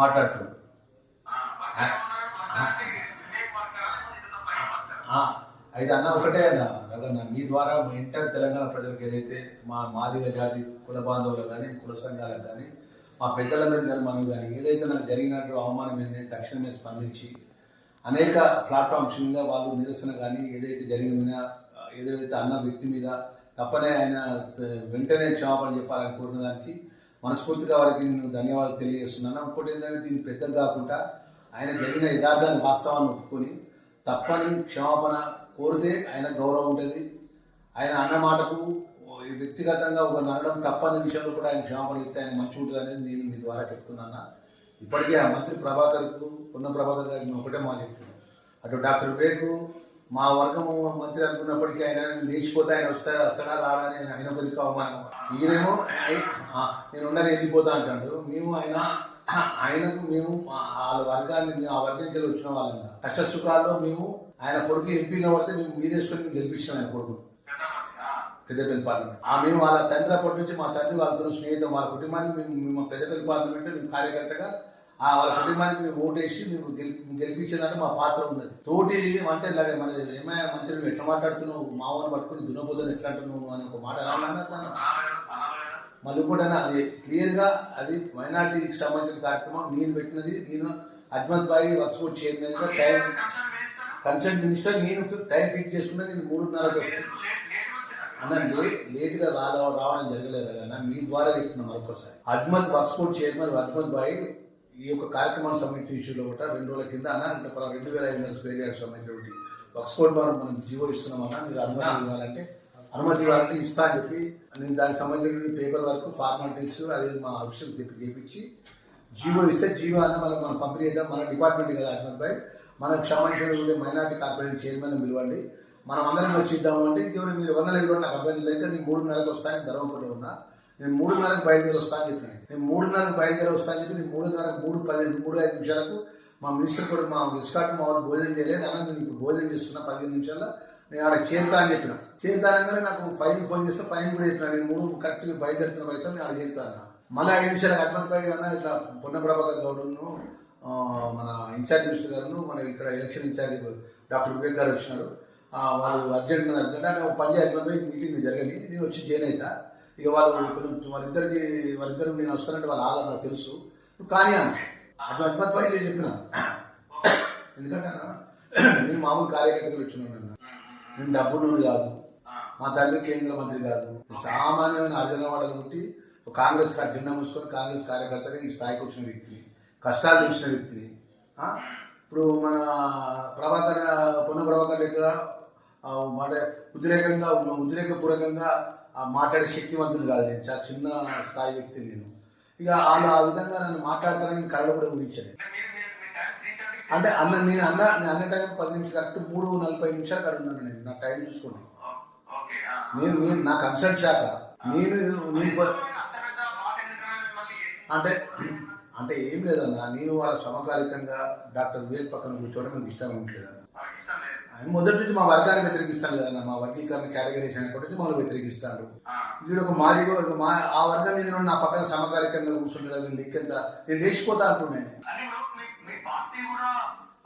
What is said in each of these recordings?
మాట్లాడుతున్నాడు. ఆ, అయితే అన్న ఒకటే అన్న రగన్న మీ ద్వారా మా ఇంటర్ తెలంగాణ ప్రజలకు ఏదైతే మా మాదిగ జాతి కుల బాంధవులకు కానీ కుల సంఘాలకు కానీ మా పెద్దలందరికీ కానీ మనం కానీ ఏదైతే నాకు జరిగినట్టు అవమానం ఏంటంటే తక్షణమే స్పందించి అనేక ప్లాట్ఫామ్స్ మీద వాళ్ళు నిరసన కానీ ఏదైతే జరిగిందో ఏదైతే అన్న వ్యక్తి మీద తప్పనే ఆయన వెంటనే క్షమాపణ చెప్పాలని కోరిన దానికి మనస్ఫూర్తిగా వారికి నేను ధన్యవాదాలు తెలియజేస్తున్నాను. ఇంకోటి ఏంటంటే దీన్ని పెద్దగా కాకుండా ఆయన జరిగిన యథార్థాన్ని వాస్తవాన్ని ఒప్పుకొని తప్పని క్షమాపణ కోరితే ఆయన గౌరవం ఉంటుంది. ఆయన అన్న మాటకు ఈ వ్యక్తిగతంగా ఒక నడడం తప్పని విషయంలో కూడా ఆయన క్షమాపణ చెప్తే ఆయన మంచి ఉంటుంది అనేది నేను మీ ద్వారా చెప్తున్నాను. ఇప్పటికే ఆ మంత్రి ప్రభాకర్కు ఉన్న ప్రభాకర్ గారికి ఒకటే మాట చెప్తున్నాను. అటు డాక్టర్ వివేక్ మా వర్గము మంత్రి అనుకున్నప్పటికీ ఆయన లేచిపోతే ఆయన వస్తా వస్తాడా రాడా ఆయన ఆయన అవమానం. ఈయనేమో నేను ఉండని వెళ్ళిపోతా అంటాడు. మేము ఆయన ఆయనకు మేము ఆ- వాళ్ళ వర్గాన్ని మేము ఆ వర్గం కింద వచ్చిన వాళ్ళంగా కష్ట సుఖాల్లో మేము ఆయన కొడుకు ఎంపీగా పడితే మేము మీదేసుకొని మేము గెలిపించాం ఆయన కొడుకు. పెద్దపల్లి పార్లమెంట్. ఆ మేము వాళ్ళ తండ్రి అప్పటి నుంచి మా తండ్రి వాళ్ళతో స్నేహితం వాళ్ళ కుటుంబానికి మేము మేము పెద్దపల్లి పార్లమెంట్ మేము కార్యకర్తగా ఆ వాళ్ళ కుటుంబానికి మేము ఓటేసి మేము గెలిపి గెలిపించేదానికి మా పాత్ర ఉన్నది. తోటి అంటే ఇలాగే మన ఏమయ్య మంత్రి నువ్వు ఎట్లా మాట్లాడుతున్నావు? మావని పట్టుకుని దున్నపోదని ఎట్లా అంటున్నావు అని ఒక మాట తను. మళ్ళీ ఇంకోటైనా అది క్లియర్గా అది మైనార్టీకి సంబంధించిన కార్యక్రమం నేను పెట్టినది నేను అజ్మత్ బాయి వర్క్స్పోర్ట్ చైర్మన్గా టైం కన్సల్ట్ మినిస్టర్ నేను టైం ఫిక్స్ చేసుకున్నా నేను మూడున్నరకు అన్న లేట్ లేట్గా రాల రావడం జరగలేదు కదా మీ ద్వారా చెప్తున్నా మరొకసారి. అజ్మత్ వర్క్స్పోర్ట్ చైర్మన్ అజ్మత్ బాయ్ ఈ యొక్క కార్యక్రమానికి సంబంధించిన ఇష్యూలో కూడా రెండు రోజుల కింద అన్న ఇంకా పలా రెండు వేల ఐదు వందల స్క్వేర్ యార్డ్ సంబంధించినటువంటి వర్క్స్పోర్ట్ భవన్ మనం జీవో ఇస్తున్నామన్నా మీరు అనుమతి ఇవ్వాలంటే అనుమతి ఇవ్వాలంటే ఇస్తా అని చెప్పి నేను దానికి సంబంధించినటువంటి పేపర్ వర్క్ ఫార్మాలిటీస్ అది మా ఆఫీసులు చెప్పి చేపించి జీవో ఇస్తే జీవో అన్న మనం మనం పంపిణీ చేద్దాం మన డిపార్ట్మెంట్ కదా అహ్మద్ భాయ్. మనకు సంబంధించినటువంటి మైనార్టీ కార్పొరేషన్ చైర్మన్ పిలవండి. మనం అందరం వచ్చి ఇద్దాము అంటే ఇంకెవరు మీరు వందల ఇవ్వండి నాకు అభ్యర్థులు అయితే నేను మూడున్నరకు వస్తాను ధర్మపురంలో ఉన్నా. నేను మూడున్నరకు బయలుదేరి వస్తాను అని చెప్పాను. నేను మూడున్నరకు బయలుదేరి వస్తాను అని చెప్పి నేను మూడున్నరకు మూడు పది మూడు ఐదు నిమిషాలకు మా మినిస్టర్ కూడా మా ఇస్కాట్ మా వాళ్ళు భోజనం చేయలేదు. అన్న నేను ఇప్పుడు భోజనం చేస్తున్నా పదిహేను నిమిషాల్లో. నేను ఆడ చేరుతా అని చెప్పిన. చేరుతానగానే నాకు ఫైన్ ఫోన్ చేస్తే ఫైన్ కూడా చెప్పిన. నేను మూడు కరెక్ట్గా బయలుదేరుతున్న వయసు నేను ఆడ చేరుతా అన్న. మళ్ళీ ఐదు నిమిషాలు అడ్వాన్స్ పై అన్న ఇట్లా పొన్నప్రభాకర్ గౌడ్ను మన ఇన్ఛార్జ్ మినిస్టర్ గారు మన ఇక్కడ ఎలక్షన్ ఇన్ఛార్జ్ డాక్టర్ వివేక్ గారు వచ్చినారు. వాళ్ళు అర్జెంట్ అర్జెంట్ అంటే ఒక పని చేయాలి మీటింగ్ జరగని నేను వచ్చి జాయిన్ అవుతా ఇక వాళ్ళు వాళ్ళిద్దరికి వాళ్ళిద్దరు నేను వస్తానంటే వాళ్ళు ఆధార్ నాకు తెలుసు. నువ్వు కానీ అన్న అటు అడ్మత్ పై నేను చెప్పిన. ఎందుకంటే నేను మామూలు కార్యకర్తలు వచ్చినాను నేను డబ్బును కాదు. మా తండ్రి కేంద్ర మంత్రి కాదు. సామాన్యమైన అర్జనవాడలు పుట్టి ఒక కాంగ్రెస్ కా- జెండా మూసుకొని కాంగ్రెస్ కార్యకర్తగా ఈ స్థాయికి వచ్చిన వ్యక్తిని కష్టాలు చూసిన వ్యక్తిని. ఇప్పుడు మన ప్రభాకర్ పొన్న ప్రభాకర్ లెక్క మాట ఉద్రేకంగా ఉద్రేకపూర్వకంగా మాట్లాడే శక్తివంతుడు కాదు నేను చాలా చిన్న స్థాయి వ్యక్తి నేను. ఇక వాళ్ళు ఆ విధంగా నన్ను మాట్లాడతారని కళ్ళు కూడా ఊహించాను అంటే అన్న నేను అన్న నేను అన్న టైం పది నిమిషాలు కరెక్ట్ మూడు నలభై నిమిషాలు అక్కడ ఉన్నాను నేను నా టైం చూసుకోండి నేను నేను నా కన్సల్ట్ శాఖ నేను నేను అంటే అంటే ఏం లేదన్న నేను వాళ్ళ సమకాలికంగా డాక్టర్ వివేక్ పక్కన కూర్చోవడం నాకు ఇష్టం ఉండలేదన్న మొదటి నుంచి మా వర్గాన్ని వ్యతిరేకిస్తాను కదన్న మా వర్గీకరణ కేటగిరీషన్ అనేది మనం వ్యతిరేకిస్తాడు వీడు ఒక మాదిగో ఒక మా ఆ వర్గం మీద నా పక్కన సమకాలికంగా కూర్చుంటాడు వీళ్ళు లెక్కెంత నేను లేచిపోతా అంటున్నాను అని ఇప్పుడు మీ- మీ పార్టీ కూడా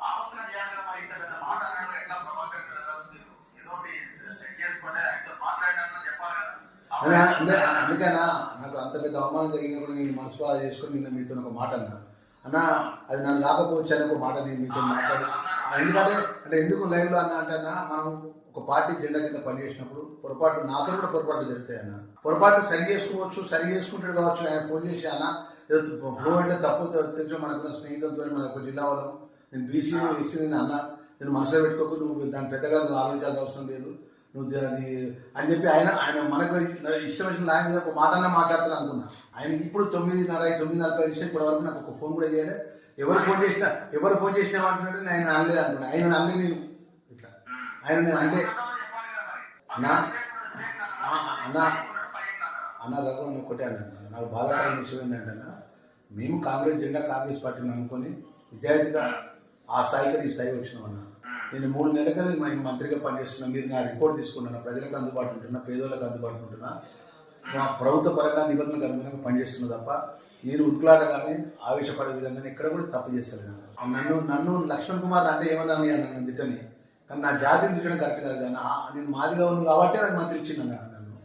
ఆలోచన చేయాలి కదా మరి ఇంత పెద్ద మాట అన్నాడు ఎట్లా ప్రభాకర్ రెడ్డి గారు మీరు? ఏదో ఒకటి సెట్ చేసుకుంటే యాక్చువల్ మాట్లాడినా చెప్పాలి కదా. అదే అందే అందుకేనా నాకు అంత పెద్ద అవమానం జరిగినప్పుడు నేను మనసు చేసుకొని నిన్న మీతో ఒక మాట అన్నా. అన్న అది నన్ను కాకపోవచ్చు అని ఒక మాట నేను మీతో మాట్లాడి ఎందుకంటే అంటే ఎందుకు లైవ్లో అన్న అంటే అన్న మనం ఒక పార్టీ జెండా కింద పనిచేసినప్పుడు పొరపాటు నాతో కూడా పొరపాటు జరుగుతాయి అన్న. పొరపాటు సరి చేసుకోవచ్చు సరి చేసుకుంటాడు కావచ్చు ఆయన ఫోన్ చేసి అన్న ఏదో ఫ్లో అంటే తప్పు తెలుసు మనకున్న స్నేహితులతో మన ఒక జిల్లా వాళ్ళం. నేను బీసీ ఎస్సీ నేను అన్న నేను మనసులో పెట్టుకోకు నువ్వు దాని పెద్దగా నువ్వు ఆలోచించాల్సిన అవసరం లేదు. నువ్వు దాన్ని అని చెప్పి ఆయన ఆయన మనకు ఇష్టం వచ్చిన ఆయన ఒక మాట అన్న మాట్లాడతాను అనుకున్నా. ఆయన ఇప్పుడు తొమ్మిదిన్నర తొమ్మిది నలభై నిమిషం ఇప్పటి వరకు నాకు ఒక ఫోన్ కూడా చేయలేదు ఎవరు ఫోన్ చేసినా ఎవరు ఫోన్ చేసినా అంటున్నాడు ఆయన అనలేదు అంటున్నా ఆయన అనలేదు నేను. ఇట్లా. ఆయన నేను అంటే అన్నా అన్నా అన్న రఘు అని ఒకటే అన్నాను. నాకు బాధాకరమైన విషయం ఏంటంటే మేము కాంగ్రెస్ జెండా కాంగ్రెస్ పార్టీని అనుకొని విద్యార్థిగా ఆ స్థాయికి ఈ స్థాయికి వచ్చినాం అన్న. నేను మూడు నెలలుగా మేము మంత్రిగా పనిచేస్తున్నా. మీరు నా రిపోర్ట్ తీసుకుంటున్నా ప్రజలకు అందుబాటు ఉంటున్నా పేదోళ్ళకి అందుబాటు ఉంటున్నా. మా ప్రభుత్వ పరంగా నిబంధనలకు అనుగుణంగా పనిచేస్తున్నా తప్ప నేను ఉరుకులాట కానీ ఆవేశపడే విధంగా ఎక్కడ కూడా తప్పు చేస్తాను నన్ను నన్ను లక్ష్మణ్ కుమార్ అంటే ఏమన్నాను నన్ను తిట్టని. కానీ నా జాతిని తిట్టడం కరెక్ట్ కాదు కానీ నేను మాదిగా ఉంది కాబట్టి నాకు మంత్రి ఇచ్చింది నన్ను.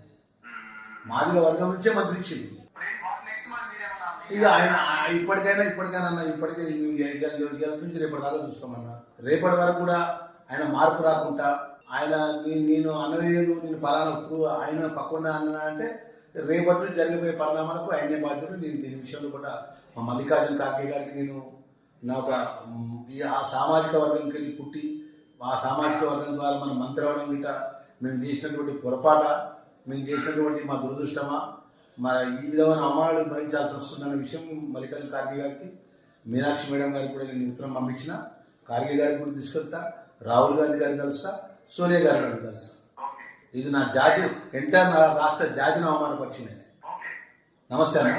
మాదిగా వర్గం నుంచే మంత్రి ఇచ్చింది ఇక ఆయన ఇప్పటికైనా ఇప్పటికైనా అన్న ఇప్పటికే నుంచి రేపటి దాకా చూస్తామన్న రేపటి వరకు కూడా ఆయన మార్పు రాకుండా ఆయన నేను అన్నలేదు నేను పలానా ఆయన పక్కన అన్న అంటే రేపటి నుంచి జరిగిపోయే పరిణామాలకు ఆయనే బాధ్యత నేను దీని విషయంలో కూడా మా మల్లికార్జున ఖార్గే గారికి నేను నా ఒక ఆ సామాజిక వర్గంకి వెళ్ళి పుట్టి ఆ సామాజిక వర్గం ద్వారా మనం మంత్రి అవడం మేము చేసినటువంటి పొరపాట మేము చేసినటువంటి మా దురదృష్టమా మరి ఈ విధమైన అమ్మాయిలు భరించాల్సి వస్తుందన్న విషయం మల్లికార్జున ఖార్గే గారికి మీనాక్షి మేడం గారికి కూడా నేను ఉత్తరం పంపించిన. ఖార్గే గారికి కూడా తీసుకొస్తా రాహుల్ గాంధీ గారిని కలుస్తా సోనియా గారిని కలుస్తా. ఇది నా జాతి ఎంటర్ రాష్ట్ర జాతిని అవమానపరిచింది. ఓకే. నమస్తే అన్న.